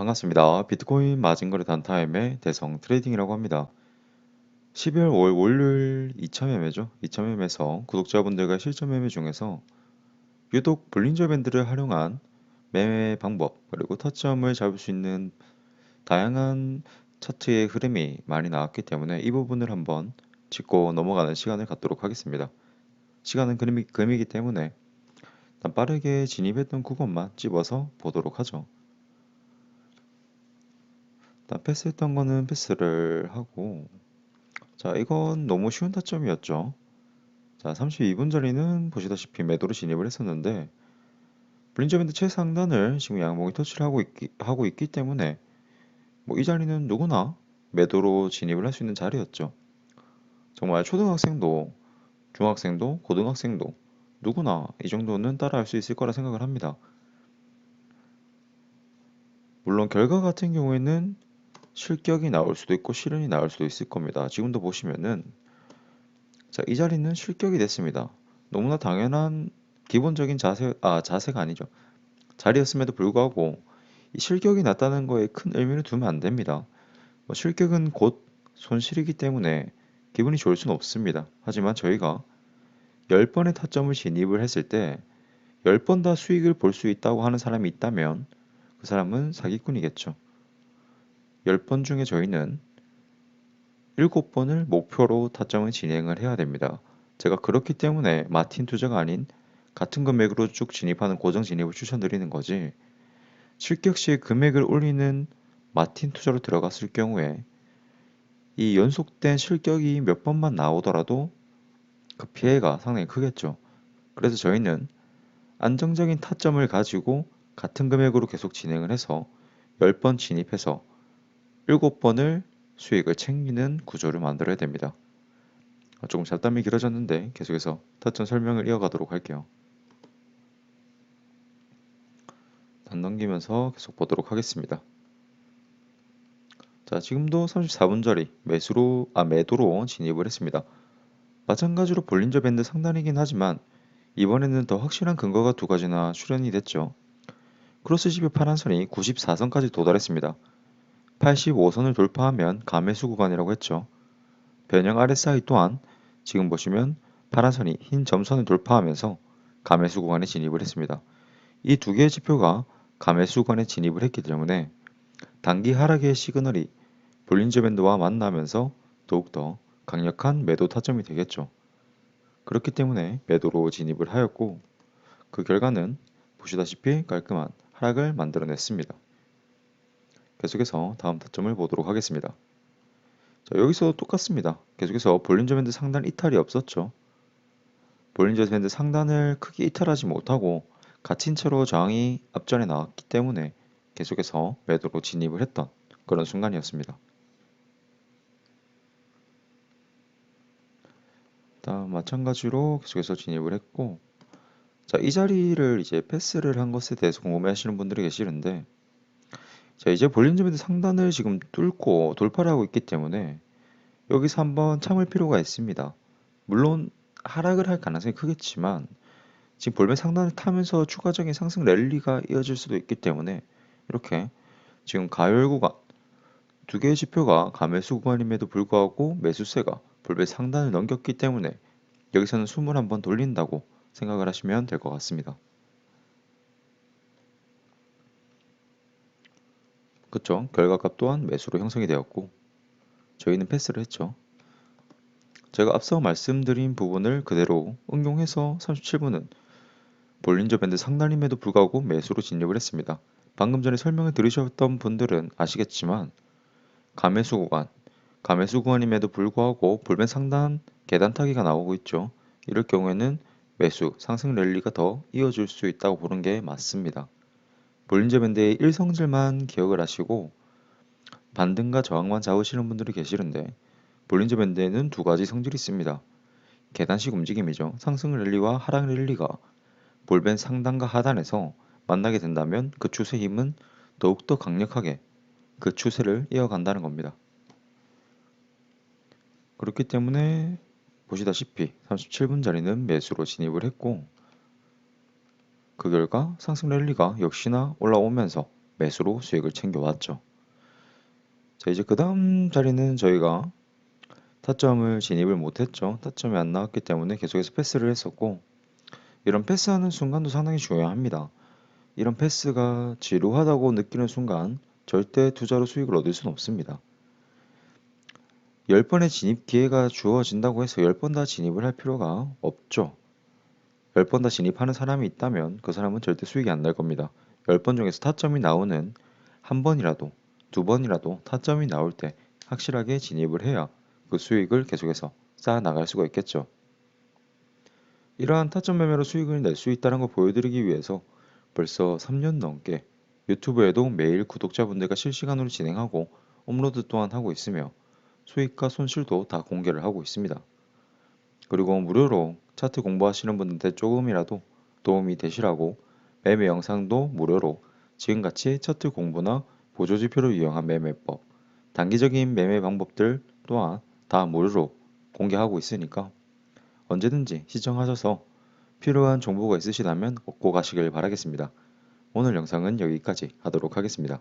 반갑습니다. 비트코인 마진거래 단타임의 대성 트레이딩이라고 합니다. 12월 5일 월요일 2차 매매죠. 2차 매매에서 구독자분들과 실전 매매 중에서 유독 볼린저 밴드를 활용한 매매 방법 그리고 타점을 잡을 수 있는 다양한 차트의 흐름이 많이 나왔기 때문에 이 부분을 한번 짚고 넘어가는 시간을 갖도록 하겠습니다. 시간은 금이, 금이기 때문에 빠르게 진입했던 그것만 집어서 보도록 하죠. 일단 패스했던 거는 패스를 하고 자 이건 너무 쉬운 타점이었죠. 자 32분 전에는 보시다시피 매도로 진입을 했었는데 블린저밴드 최상단을 지금 양봉이 터치를 하고 있기, 하고 있기 때문에 뭐 이 자리는 누구나 매도로 진입을 할 수 있는 자리였죠. 정말 초등학생도 중학생도 고등학생도 누구나 이 정도는 따라할 수 있을 거라 생각을 합니다. 물론 결과 같은 경우에는 실격이 나올 수도 있고 실현이 나올 수도 있을 겁니다. 지금도 보시면은 자, 이 자리는 실격이 됐습니다. 너무나 당연한 기본적인 자세 아, 자세가 아니죠. 자리였음에도 불구하고 이 실격이 났다는 거에 큰 의미를 두면 안 됩니다. 뭐 실격은 곧 손실이기 때문에 기분이 좋을 수는 없습니다. 하지만 저희가 10번의 타점을 진입을 했을 때 10번 다 수익을 볼 수 있다고 하는 사람이 있다면 그 사람은 사기꾼이겠죠. 10번 중에 저희는 7번을 목표로 타점을 진행을 해야 됩니다. 제가 그렇기 때문에 마틴 투자가 아닌 같은 금액으로 쭉 진입하는 고정 진입을 추천드리는 거지 실격 시에 금액을 올리는 마틴 투자로 들어갔을 경우에 이 연속된 실격이 몇 번만 나오더라도 그 피해가 상당히 크겠죠. 그래서 저희는 안정적인 타점을 가지고 같은 금액으로 계속 진행을 해서 10번 진입해서 7번을 수익을 챙기는 구조를 만들어야 됩니다. 조금 잡담이 길어졌는데 계속해서 타점 설명을 이어가도록 할게요. 단 넘기면서 계속 보도록 하겠습니다. 자, 지금도 34분 자리 매수로 아 매도로 진입을 했습니다. 마찬가지로 볼린저 밴드 상단이긴 하지만 이번에는 더 확실한 근거가 두 가지나 출현이 됐죠. 크로스 지표 파란선이 94선까지 도달했습니다. 85선을 돌파하면 감매수 구간이라고 했죠. 변형 RSI 또한 지금 보시면 파란선이 흰 점선을 돌파하면서 감매수 구간에 진입을 했습니다. 이 두 개의 지표가 감매수 구간에 진입을 했기 때문에 단기 하락의 시그널이 볼린저 밴드와 만나면서 더욱더 강력한 매도 타점이 되겠죠. 그렇기 때문에 매도로 진입을 하였고 그 결과는 보시다시피 깔끔한 하락을 만들어냈습니다. 계속해서 다음 타점을 보도록 하겠습니다. 자, 여기서 똑같습니다. 계속해서 볼린저 밴드 상단 이탈이 없었죠. 볼린저 밴드 상단을 크게 이탈하지 못하고 갇힌 채로 저항이 앞전에 나왔기 때문에 계속해서 매도로 진입을 했던 그런 순간이었습니다. 다음 마찬가지로 계속해서 진입을 했고 자, 이 자리를 이제 패스를 한 것에 대해서 궁금해 하시는 분들이 계시는데 자, 이제 볼린저 밴드 상단을 지금 뚫고 돌파를 하고 있기 때문에 여기서 한번 참을 필요가 있습니다. 물론 하락을 할 가능성이 크겠지만 지금 볼멘 상단을 타면서 추가적인 상승 랠리가 이어질 수도 있기 때문에 이렇게 지금 가열 구간 두 개의 지표가 가매수 구간임에도 불구하고 매수세가 볼멘 상단을 넘겼기 때문에 여기서는 숨을 한번 돌린다고 생각을 하시면 될 것 같습니다. 그쵸? 결과값 또한 매수로 형성이 되었고 저희는 패스를 했죠. 제가 앞서 말씀드린 부분을 그대로 응용해서 37분은 볼린저 밴드 상단임에도 불구하고 매수로 진입을 했습니다. 방금 전에 설명을 들으셨던 분들은 아시겠지만 가매수 구간, 가매수 구간임에도 불구하고 볼벤 상단 계단 타기가 나오고 있죠. 이럴 경우에는 매수, 상승 랠리가 더 이어질 수 있다고 보는 게 맞습니다. 볼린저 밴드의 1성질만 기억을 하시고 반등과 저항만 잡으시는 분들이 계시는데 볼린저 밴드에는 두 가지 성질이 있습니다. 계단식 움직임이죠. 상승 랠리와 하락 랠리가 볼벤 상단과 하단에서 만나게 된다면 그 추세 힘은 더욱더 강력하게 그 추세를 이어간다는 겁니다. 그렇기 때문에 보시다시피 37분 자리는 매수로 진입을 했고 그 결과 상승 랠리가 역시나 올라오면서 매수로 수익을 챙겨왔죠. 자, 이제 그 다음 자리는 저희가 타점을 진입을 못했죠. 타점이 안 나왔기 때문에 계속해서 패스를 했었고, 이런 패스하는 순간도 상당히 중요합니다. 이런 패스가 지루하다고 느끼는 순간 절대 투자로 수익을 얻을 수는 없습니다. 10번의 진입 기회가 주어진다고 해서 10번 다 진입을 할 필요가 없죠. 10번 다 진입하는 사람이 있다면 그 사람은 절대 수익이 안 날 겁니다. 10번 중에서 타점이 나오는 한 번이라도 두 번이라도 타점이 나올 때 확실하게 진입을 해야 그 수익을 계속해서 쌓아 나갈 수가 있겠죠. 이러한 타점 매매로 수익을 낼 수 있다는 걸 보여드리기 위해서 벌써 3년 넘게 유튜브에도 매일 구독자분들과 실시간으로 진행하고 업로드 또한 하고 있으며 수익과 손실도 다 공개를 하고 있습니다. 그리고 무료로 차트 공부하시는 분들한테 조금이라도 도움이 되시라고 매매 영상도 무료로 지금같이 차트 공부나 보조지표를 이용한 매매법, 단기적인 매매 방법들 또한 다 무료로 공개하고 있으니까 언제든지 시청하셔서 필요한 정보가 있으시다면 얻고 가시길 바라겠습니다. 오늘 영상은 여기까지 하도록 하겠습니다.